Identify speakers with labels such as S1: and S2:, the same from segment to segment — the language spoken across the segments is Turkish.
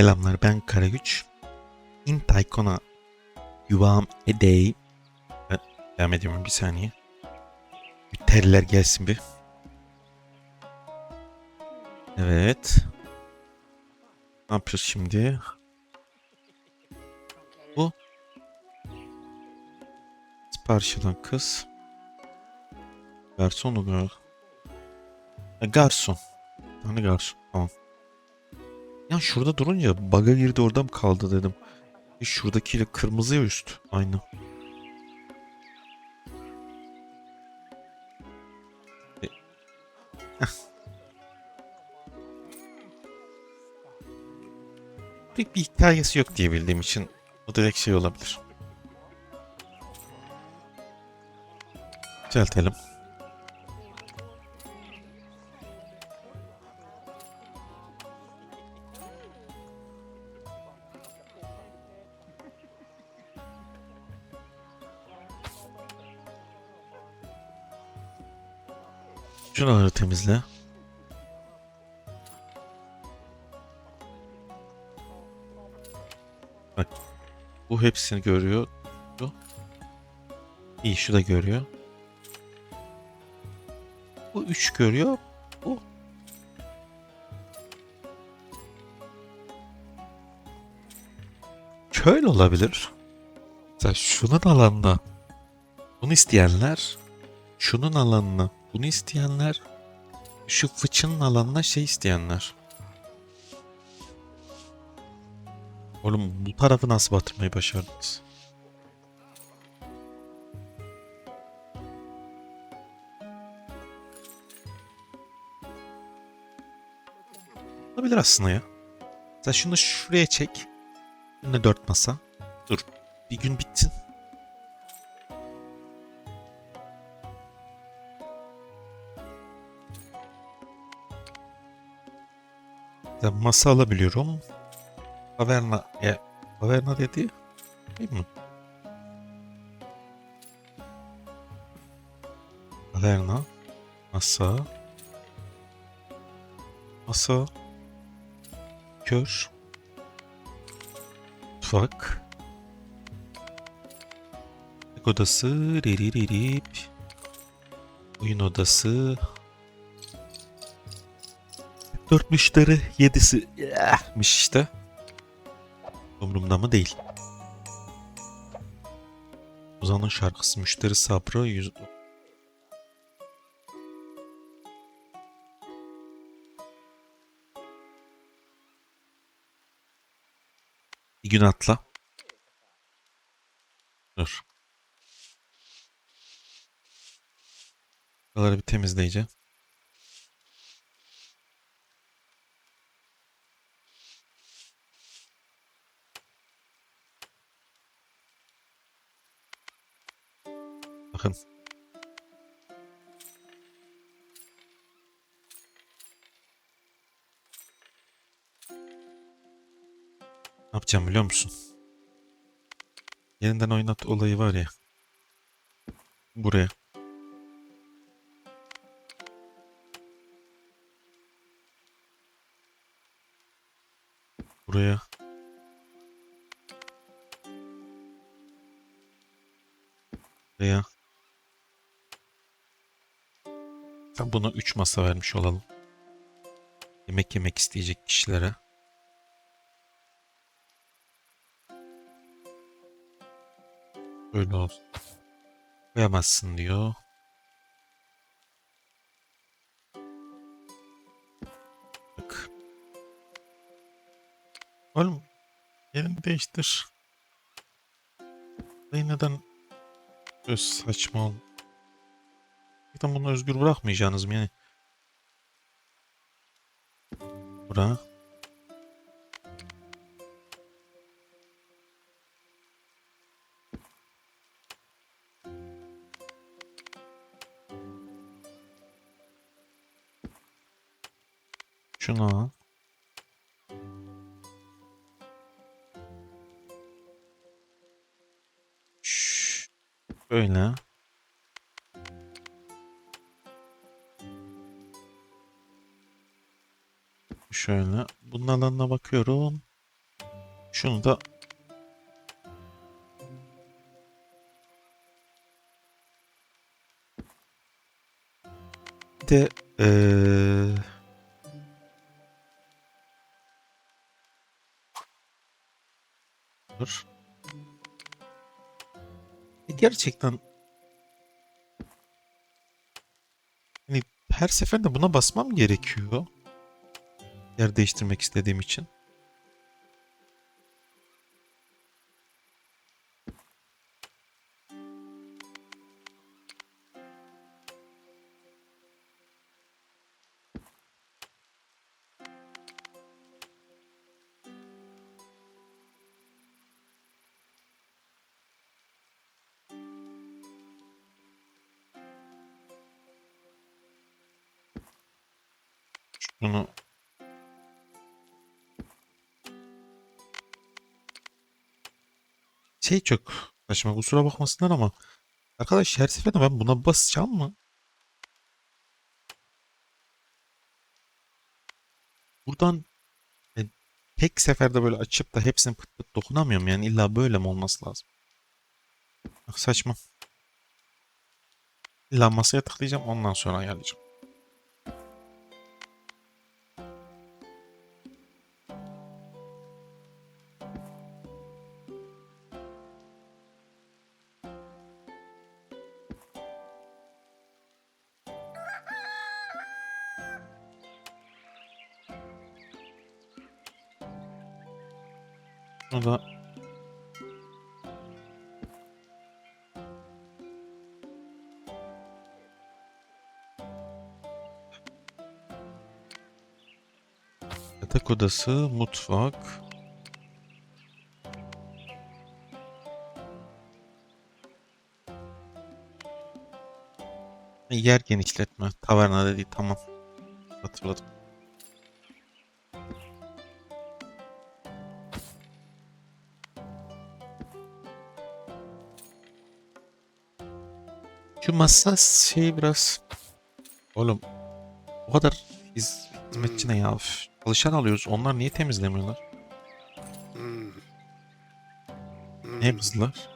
S1: Selamlar ben Karagüç. In Taykon'a yuvam edey. Ben devam ediyorum bir saniye. Bir teriler gelsin bir. Evet. Ne yapıyoruz şimdi? Bu. Sipariş eden kız. Garson mu garson. Hani garson. Tamam. Ya şurada durunca baga girdi orada mı kaldı dedim. E şuradakiyle kırmızı ya üst. Aynı. E-. Pek bir hikayesi yok diye bildiğim için bu direkt şey olabilir. Düzeltelim. Şuraları temizle. Bak. Bu hepsini görüyor. İyi şu da görüyor. Bu üç görüyor. Bu. Şöyle olabilir. Mesela şunun alanına bunu isteyenler şunun alanına bunu isteyenler şu fıçının alanına şey isteyenler. Oğlum bu tarafı nasıl batırmayı başardınız? Olabilir aslında ya. Sen şunu şuraya çek. Önüne dört masa. Dur. Bir gün bitsin. Ben masa alabiliyorum. Taverna, e, taverna dedi. Değil mi? Taverna, masa, masa, kör, mutfak, odası, ririririp, oyun odası, Dört müşteri, yedisi yahmış işte. Umurumda mı değil. Ozan'ın şarkısı müşteri sabrı yüz... Bir gün atla. Dur. Buraları bir temizleyeceğim. Bakın. Ne yapacağım biliyor musun? Yeniden oynat olayı var ya. Buraya. Buraya. Buraya. Sen buna 3 masa vermiş olalım. Yemek yemek isteyecek kişilere. Böyle olsun. Koyamazsın diyor. Bak. Oğlum yerini değiştir. Neden Öz saçma ol. Zaten bunu özgür bırakmayacaksınız mı yani? Bura. Şunu al. Böyle. Şöyle. Bunun alanına bakıyorum. Şunu da de eee Dur. E, Gerçekten hani her seferinde buna basmam gerekiyor. Yer değiştirmek istediğim için. Şey çok saçma kusura bakmasınlar ama arkadaş her seferinde ben buna basacağım mı? Buradan e, tek seferde böyle açıp da hepsini pıt pıt dokunamıyorum yani illa böyle mi olması lazım? Bak saçma. İlla masaya tıklayacağım ondan sonra ayarlayacağım. Yatak odası, mutfak. Yer genişletme. Taverna dedi tamam. Hatırladım. Şu masa şey biraz... Oğlum o kadar hizmetçi ne ya? Üf, Çalışan alıyoruz. Onlar niye temizlemiyorlar? Ne hızlılar?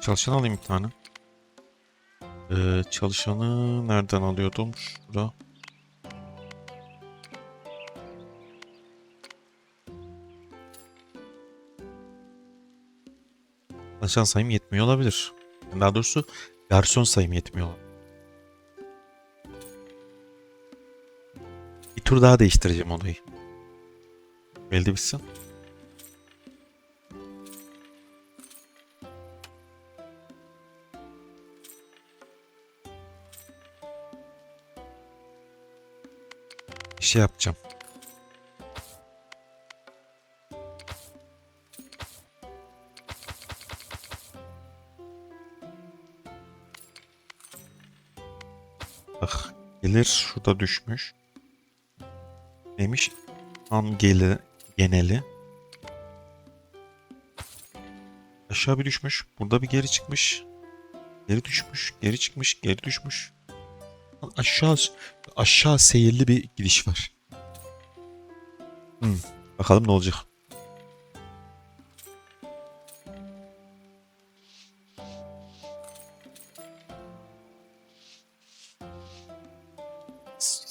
S1: Çalışan alayım bir tane. Ee, çalışanı nereden alıyordum? Şurada. Çalışan sayım yetmiyor olabilir. Daha doğrusu garson sayım yetmiyor. Bir tur daha değiştireceğim odayı. Belli bitsin. Şey yapacağım. Gelir şurada düşmüş. Neymiş? An geli, geneli. Aşağı bir düşmüş. Burada bir geri çıkmış. Geri düşmüş. Geri çıkmış. Geri düşmüş. Aşağı aşağı seyirli bir gidiş var. Hmm, Bakalım ne olacak.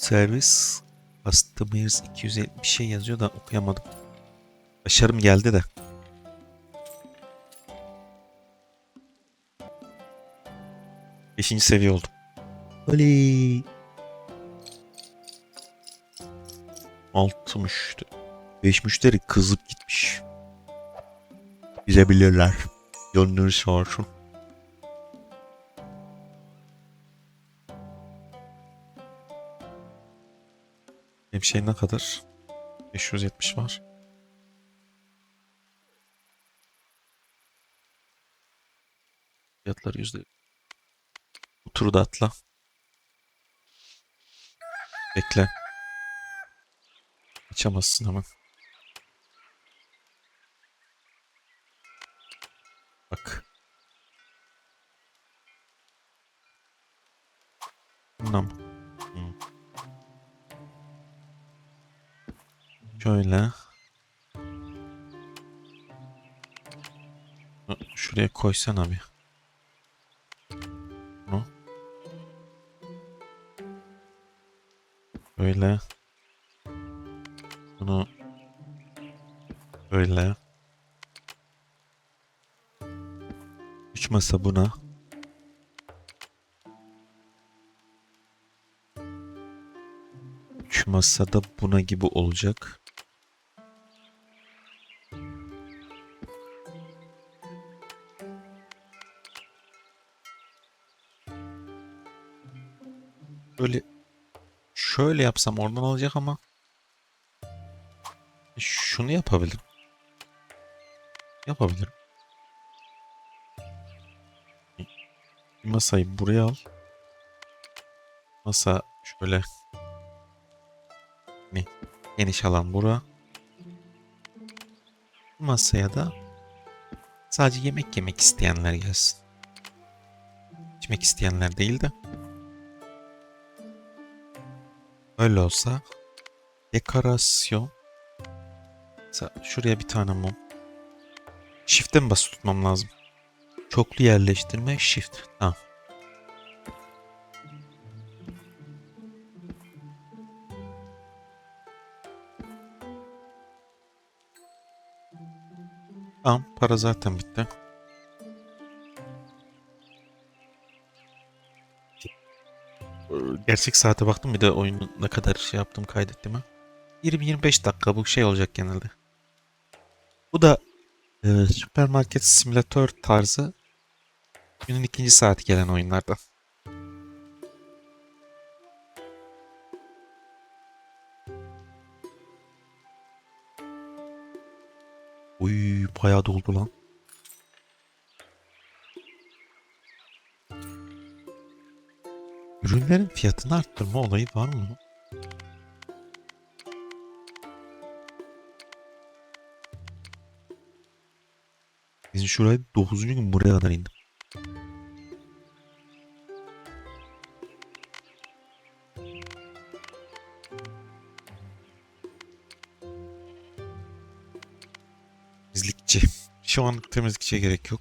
S1: Servis Customers 250 bir şey yazıyor da okuyamadım. Başarım geldi de. Beşinci seviye oldum. Oley. Altı müşteri. Beş müşteri kızıp gitmiş. Bize bilirler. Gönlünü sağ olsun. Benim ne kadar? 570 var. Fiyatları yüzde. Bu turu da atla. Bekle. Açamazsın hemen. Bak. Bundan Şöyle. Şuraya koysana bir. Bunu. Böyle. Bunu böyle. Üç masa buna. Üç masa da buna gibi olacak. Şöyle yapsam oradan alacak ama şunu yapabilirim. Yapabilirim. Bir masayı buraya al. Masa şöyle ne geniş alan bura. Bu masaya da sadece yemek yemek isteyenler gelsin. İçmek isteyenler değil de. Öyle olsa dekorasyon Mesela şuraya bir tane mum. Shift'e mi basılı tutmam lazım? Çoklu yerleştirme shift. Tamam. Tamam para zaten bitti. Gerçek saate baktım bir de oyunu ne kadar şey yaptım kaydettim 20-25 dakika bu şey olacak genelde. Bu da e, süpermarket simülatör tarzı günün ikinci saati gelen oyunlardan. Uy bayağı doldu lan. Ürünlerin fiyatını arttırma olayı var mı? Biz şuraya 9. gün buraya kadar indim. Temizlikçi. Şu anlık temizlikçiye gerek yok.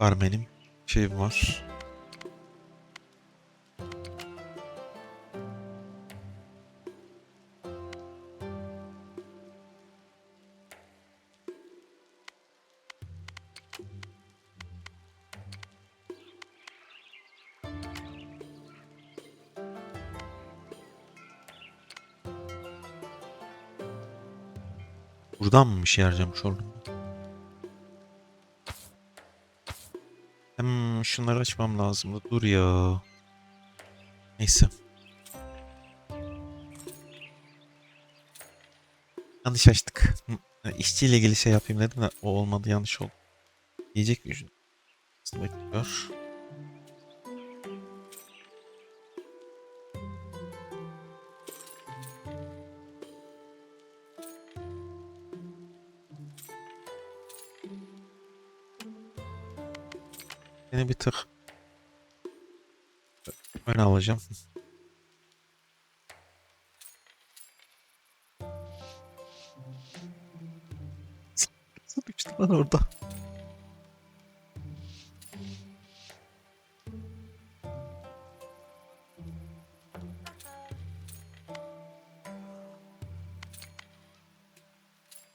S1: Barmenim şeyim var. Buradan mı bir şey harcamış oldum? Hmm, şunları açmam lazımdı. Dur ya. Neyse. Yanlış açtık. Hmm, İşçiyle ilgili şey yapayım dedim de o olmadı yanlış oldu. Yiyecek gücün. Bekliyor. Seni bir tık öne alacağım. Sıkıştı lan orada.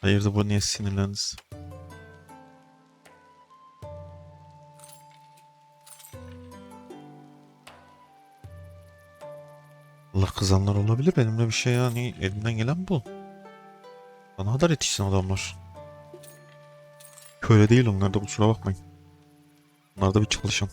S1: Hayırdır bu niye sinirlendiniz? Kızanlar olabilir benimle bir şey yani elimden gelen bu. Bana kadar yetişsin adamlar. Köle değil onlar da kusura bakmayın. Onlar da bir çalışan.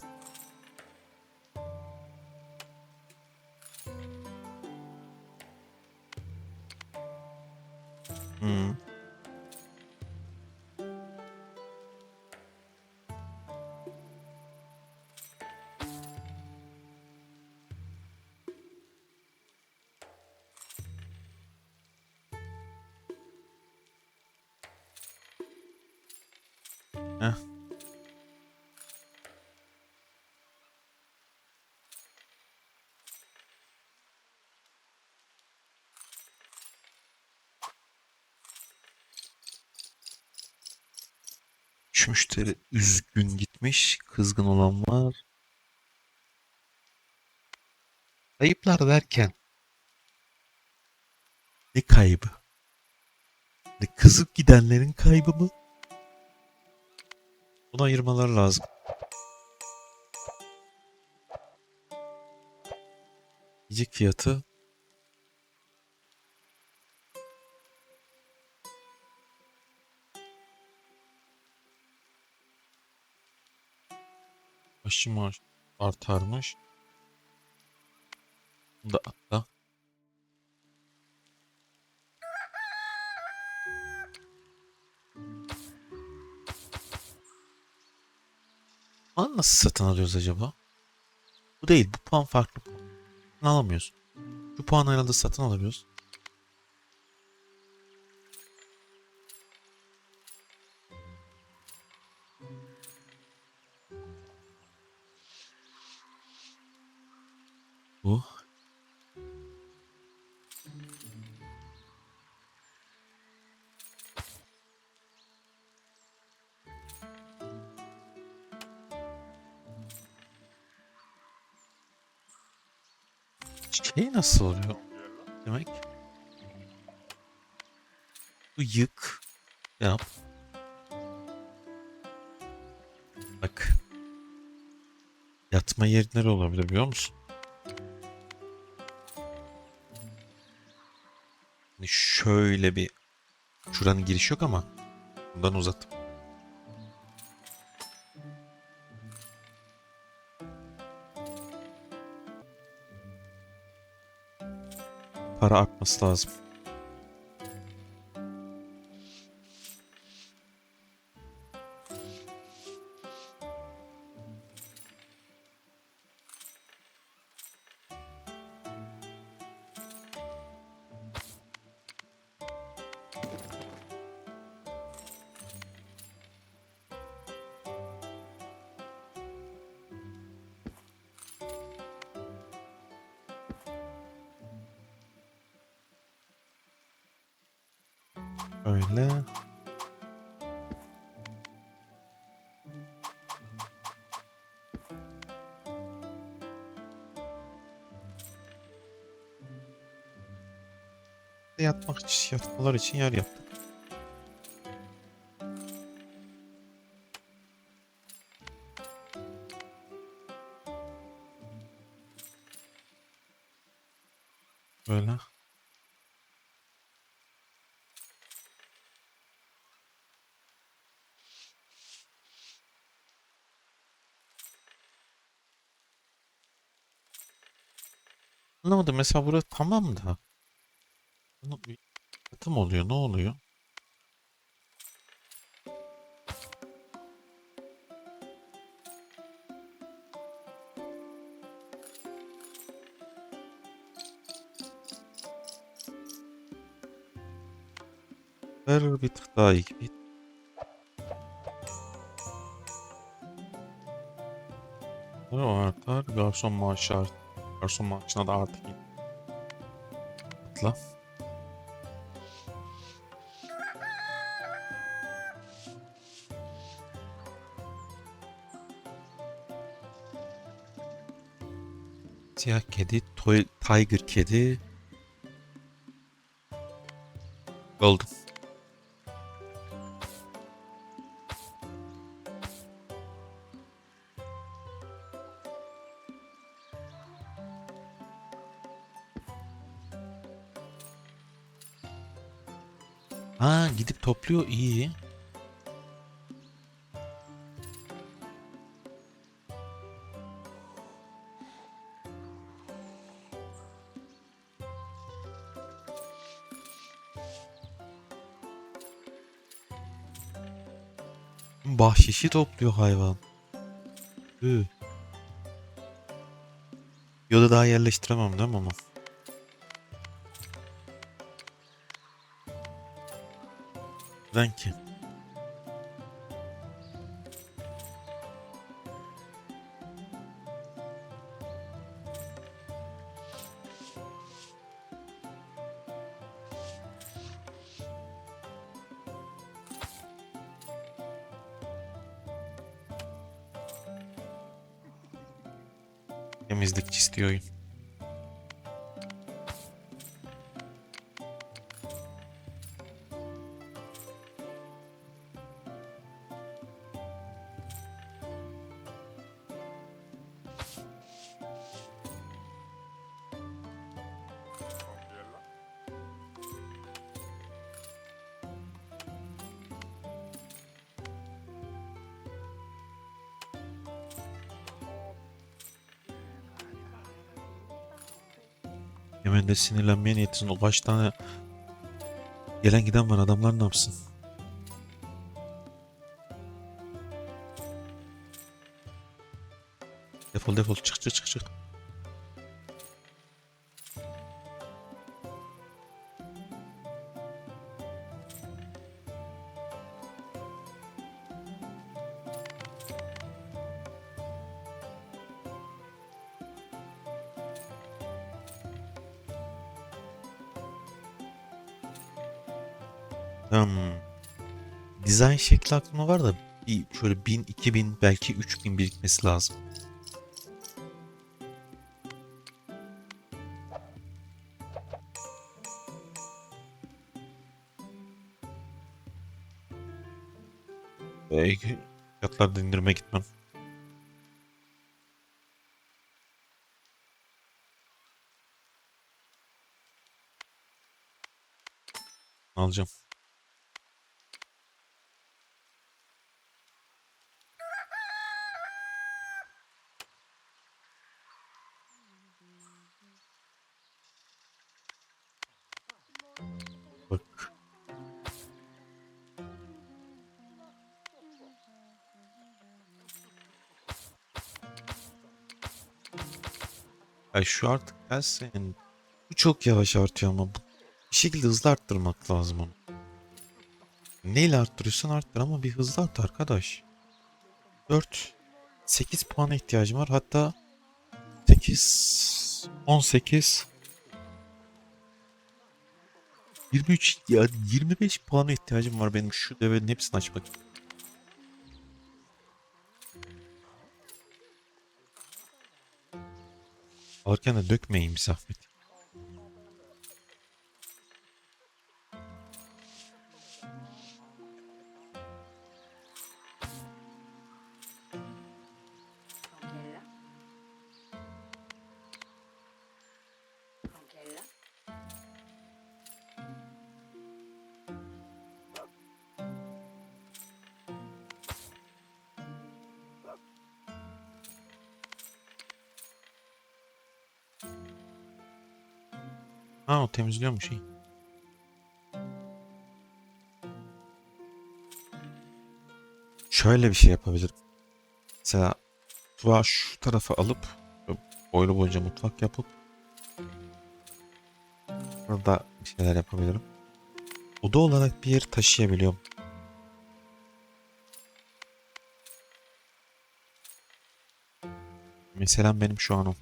S1: Heh. Üç müşteri üzgün gitmiş. Kızgın olan var. Kayıplar derken ne kaybı? Ne kızıp gidenlerin kaybı mı? Bunu ayırmalar lazım. Yiyecek fiyatı aşı maaş artarmış. Bunu da atla. Puan nasıl satın alıyoruz acaba? Bu değil. Bu puan farklı. Bunu alamıyoruz. Şu puan herhalde satın alabiliyoruz. Şey nasıl oluyor? Demek. Bu yık. Yap. Bak. Yatma yeri nere olabilir biliyor musun? Hani şöyle bir şuranın giriş yok ama bundan uzat. Para artması lazım. Öyle. Yatmak için, yatmalar için yer yaptık. Böyle. Anlamadım. Mesela burası tamam da. Bir sıkıntı mı oluyor? Ne oluyor? Ver bir tık daha iyi. O artar. Garson maaşı artar. Garson maaşına da artı geliyor. Atla. Siyah kedi, toy, tiger kedi. Golden. Topluyor iyi. Bahşişi topluyor hayvan. Hı. Yoda daha yerleştiremem değil mi ama? Neden Hemen de sinirlenmeye niyetsin. O kaç tane gelen giden var adamlar ne yapsın? Defol defol çık çık çık çık. Hmm. Dizayn şekli aklımda var da bir şöyle 1000, 2000 belki 3000 birikmesi lazım. Belki fiyatlarda indirime gitmem. Alacağım. Bak. Ay şu artık gelsin. Bu çok yavaş artıyor ama bir şekilde hızlı arttırmak lazım onu. Neyle arttırıyorsan arttır ama bir hızlı art arkadaş. 4 8 puana ihtiyacım var. Hatta 8 18 23 ya 25 puana ihtiyacım var benim şu devenin hepsini açmak için. De dökmeyin bir zahmet. Ha o temizliyormuş iyi. Şöyle bir şey yapabilirim. Mesela mutfağı şu tarafa alıp boylu boyunca mutfak yapıp burada bir şeyler yapabilirim. Oda olarak bir yer taşıyabiliyorum. Mesela benim şu an o.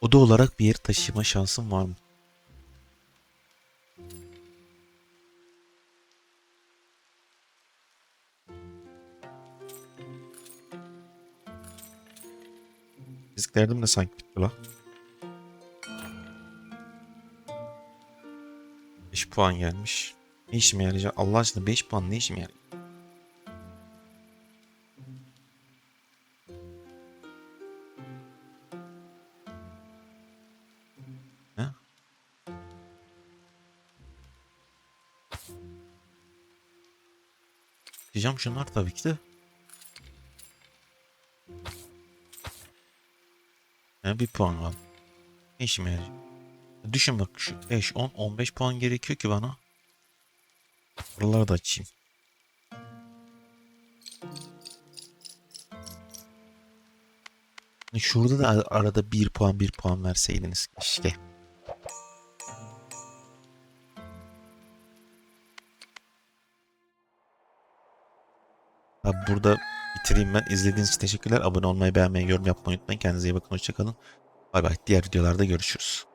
S1: Oda olarak bir yer taşıma şansım var mı? Fiziklerdim de sanki bitti la. 5 puan gelmiş. Ne işime yarayacak? Allah aşkına 5 puan ne işime yarayacak? Diyeceğim şunlar tabii ki de. Ne bir puan var. Ne işime yarayacak? Düşün bak şu 5, 10, 15 puan gerekiyor ki bana. Buraları da açayım. Şurada da ar- arada 1 puan 1 puan verseydiniz keşke. Burada bitireyim ben. İzlediğiniz için teşekkürler. Abone olmayı, beğenmeyi, yorum yapmayı unutmayın. Kendinize iyi bakın. Hoşçakalın. Bay bay. Diğer videolarda görüşürüz.